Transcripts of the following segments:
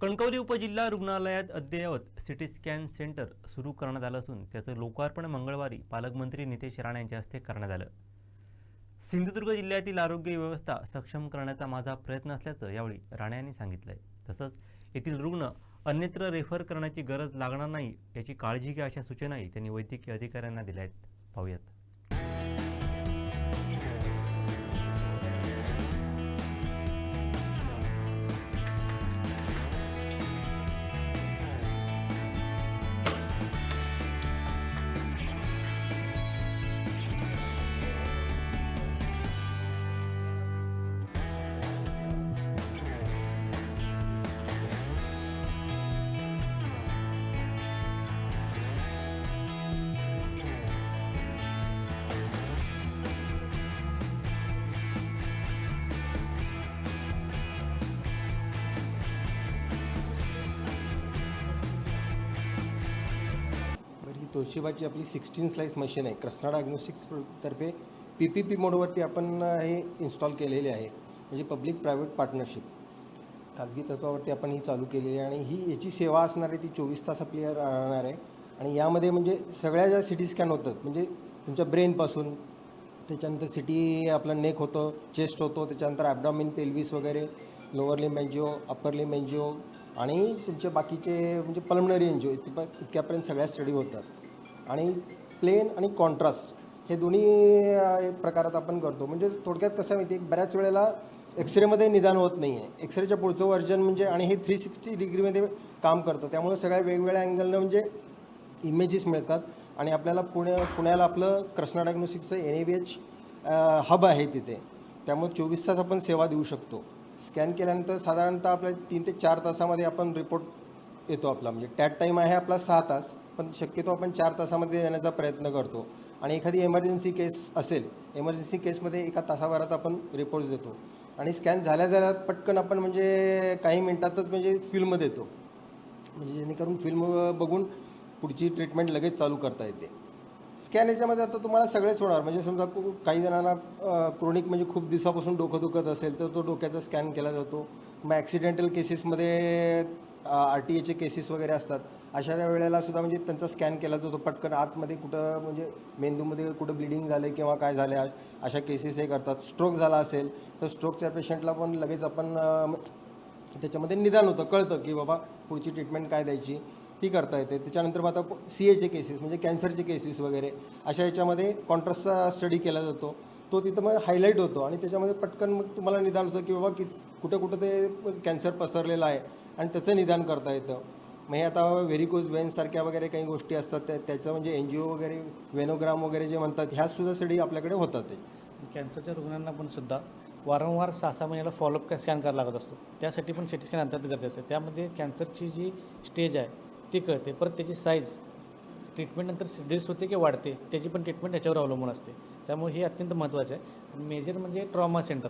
कणकवली उपजिल्हा रुग्णालयात अद्ययावत सिटी स्कॅन सेंटर सुरू करण्यात आलं असून त्याचं लोकार्पण मंगळवारी पालकमंत्री नितेश राणे यांच्या हस्ते करण्यात आलं. सिंधुदुर्ग जिल्ह्यातील आरोग्य व्यवस्था सक्षम करण्याचा माझा प्रयत्न असल्याचं यावेळी राणे यांनी सांगितलंय. तसंच येथील रुग्ण अन्यत्र रेफर करण्याची गरज लागणार नाही याची काळजी घ्या अशा सूचनाही त्यांनी वैद्यकीय अधिकाऱ्यांना दिल्या आहेत पाहूयात. तोशिबाची आपली सिक्स्टीन स्लाईस मशीन आहे. कृष्णा डायग्नोस्टिक्स तर्फे पी पी पी मोडवरती आपण हे इन्स्टॉल केलेले आहे. म्हणजे पब्लिक प्रायव्हेट पार्टनरशिप खाजगी तत्वावरती आपण ही चालू केलेली आहे आणि ही याची सेवा असणार आहे ती चोवीस तास आपली राहणार आहे. आणि यामध्ये म्हणजे सगळ्या ज्या सिटी स्कॅन होतात म्हणजे तुमच्या ब्रेनपासून त्याच्यानंतर सिटी आपलं नेक होतं चेस्ट होतो त्याच्यानंतर ॲबडॉमिन पेल्विस वगैरे lower limb angio upper limb angio आणि तुमचे बाकीचे म्हणजे पल्मनरी एनजिओ इतप इतक्यापर्यंत सगळ्या स्टडी होतात. आणि प्लेन आणि कॉन्ट्रास्ट हे दोन्ही प्रकारात आपण करतो. म्हणजे थोडक्यात कसं माहिती आहे? बऱ्याच वेळेला एक्सरेमध्ये निदान होत नाही आहे एक्सरेच्या पुढचं वर्जन म्हणजे आणि हे थ्री सिक्स्टी डिग्रीमध्ये काम करतं. त्यामुळे सगळ्या वेगवेगळ्या अँगलनं म्हणजे इमेजेस मिळतात. आणि आपल्याला पुण्या पुण्याला आपलं Krishna डायग्नोस्टिक्सचं N A B H hub आहे तिथे. त्यामुळे चोवीस तास आपण सेवा देऊ शकतो. स्कॅन केल्यानंतर साधारणतः आपल्या तीन ते चार तासामध्ये आपण रिपोर्ट येतो आपला. म्हणजे टॅट टाईम आहे आपला सहा तास. पण शक्यतो आपण चार तासामध्ये देण्याचा प्रयत्न करतो. आणि एखादी एमर्जन्सी केस असेल एमर्जन्सी केसमध्ये एका तासाभरात आपण रिपोर्ट्स देतो. आणि स्कॅन झाल्या झाल्या पटकन आपण म्हणजे काही मिनटातच म्हणजे फिल्म देतो. म्हणजे जेणेकरून फिल्म बघून पुढची ट्रीटमेंट लगेच चालू करता येते. स्कॅन याच्यामध्ये आता तुम्हाला सगळेच होणार. म्हणजे समजा काही जणांना क्रोनिक म्हणजे खूप दिवसापासून डोकं दुखत असेल तर तो डोक्याचा स्कॅन केला जातो. मग ॲक्सिडेंटल केसेसमध्ये आर टी एचे केसेस वगैरे असतात. अशा वेळेला सुद्धा म्हणजे त्यांचा स्कॅन केला जातो. पटकन आतमध्ये कुठं म्हणजे मेंदूमध्ये कुठं ब्लिडिंग झाले किंवा काय झाले अशा केसेस हे करतात. स्ट्रोक झाला असेल तर स्ट्रोकच्या पेशंटला पण लगेच आपण त्याच्यामध्ये निदान होतं. कळतं की बाबा पुढची ट्रीटमेंट काय द्यायची. ती करता येते. त्याच्यानंतर मग आता सी एचे केसेस म्हणजे कॅन्सरचे केसेस वगैरे अशा याच्यामध्ये कॉन्ट्रास्टचा स्टडी केला जातो. तो तिथं मग हायलाईट होतो आणि त्याच्यामध्ये पटकन मग तुम्हाला निदान होतं की बाबा की कुठं कुठं ते कॅन्सर पसरलेलं आहे. आणि त्याचं निदान करता येतं. मग हे आता व्हेरिकोज वेन्ससारख्या वगैरे काही गोष्टी असतात त्या त्याचं म्हणजे एन जी ओ वगैरे वेनोग्राम वगैरे जे म्हणतात ह्यासुद्धा स्टडी आपल्याकडे होतात. ते कॅन्सरच्या रुग्णांना पण सुद्धा वारंवार सहा सहा महिन्याला फॉलोअप स्कॅन करावा लागत असतो. त्यासाठी पण सिटी स्कॅन अंतर्गत गरजेचं आहे. त्यामध्ये कॅन्सरची जी स्टेज आहे ती कळते. परत त्याची साईज ट्रीटमेंटनंतर डिस होते की वाढते त्याची पण ट्रीटमेंट याच्यावर अवलंबून असते. त्यामुळे हे अत्यंत महत्त्वाचं आहे. मेजर म्हणजे ट्रॉमा सेंटर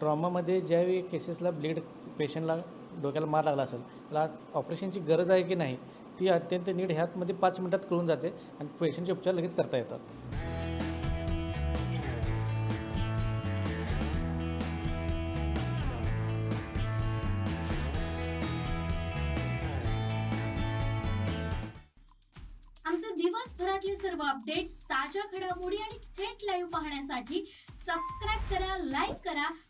ट्रॉमामध्ये ज्यावेळी केसेसला ब्लीड पेशंटला डोक्याला मार लागला असेल त्याला ऑपरेशनची गरज आहे की नाही ती अत्यंत नीट ह्यातमध्ये पाच मिनटात कळून जाते आणि पेशंटचे उपचार लगेच करता येतात. आमचे दिवसभरातले सर्व अपडेट्स ताज्या घडामोडी आणि थेट लाईव्ह पाहण्यासाठी सबस्क्राईब करा लाईक करा